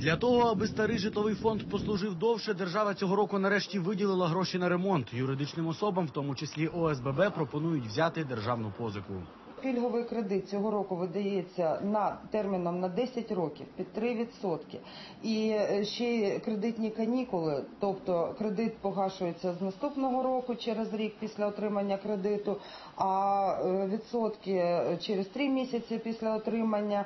Для того, аби старий житловий фонд послужив довше, держава цього року нарешті виділила гроші на ремонт. Юридичним особам, в тому числі ОСББ, пропонують взяти державну позику. Пільговий кредит цього року видається на терміном на 10 років під 3%. І е, ще кредитні канікули, тобто кредит погашується з наступного року через рік після отримання кредиту, а е, відсотки через 3 місяці після отримання.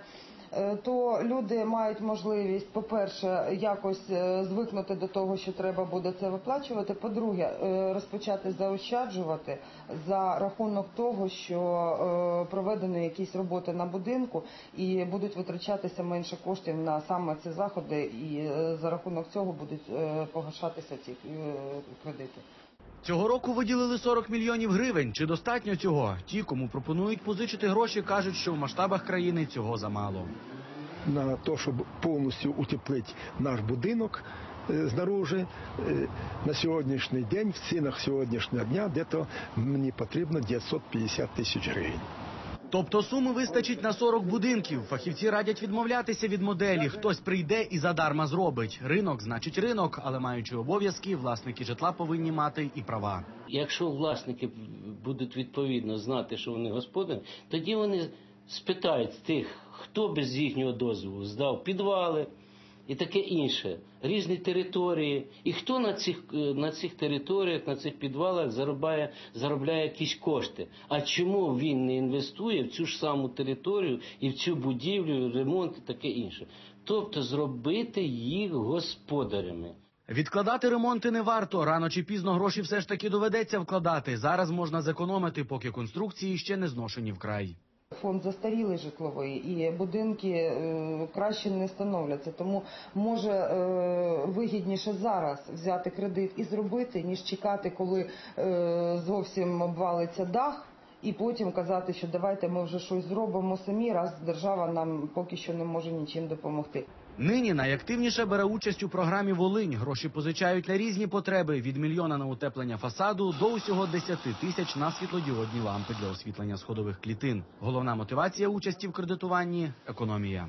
Е, То люди мають можливість, по-перше, якось е, звикнути до того, що треба буде це виплачувати. По-друге, е, розпочати заощаджувати за рахунок того, що проведені якісь роботи на будинку і будуть витрачатися менше коштів на саме ці заходи, і е, за рахунок цього будуть е, погашатися ці е, кредити. Цього року виділили 40 мільйонів гривень. Чи достатньо цього? Ті, кому пропонують позичити гроші, кажуть, що в масштабах країни цього замало. на то, щоб повністю утеплити наш будинок знаружи. На сьогоднішній день, в цінах сьогоднішнього дня, де-то мені потрібно 950 тисяч гривень. Тобто суми вистачить на 40 будинків. Фахівці радять відмовлятися від моделі. Хтось прийде і задарма зробить. Ринок значить ринок, але маючи обов'язки, власники житла повинні мати і права. Якщо власники будуть відповідно знати, що вони господарі, тоді вони спитають тих, хто без їхнього дозволу здав підвали і таке інше, різні території, і хто на цих, е, на цих територіях, на цих підвалах заробляє, заробляє якісь кошти. А чому він не інвестує в цю ж саму територію і в цю будівлю, ремонт і таке інше? Тобто зробити їх господарями. Відкладати ремонти не варто. Рано чи пізно гроші все ж таки доведеться вкладати. Зараз можна зекономити, поки конструкції ще не зношені вкрай. Фонд застарілий житловий і будинки е, краще не становляться. Тому може е, вигідніше зараз взяти кредит і зробити, ніж чекати, коли е, зовсім обвалиться дах. І потім казати, що давайте ми вже щось зробимо самі, раз держава нам поки що не може нічим допомогти. Нині найактивніше бере участь у програмі Волинь. Гроші позичають на різні потреби від мільйона на утеплення фасаду до усього 10 тисяч на світлодіодні лампи для освітлення сходових клітин. Головна мотивація участі в кредитуванні економія.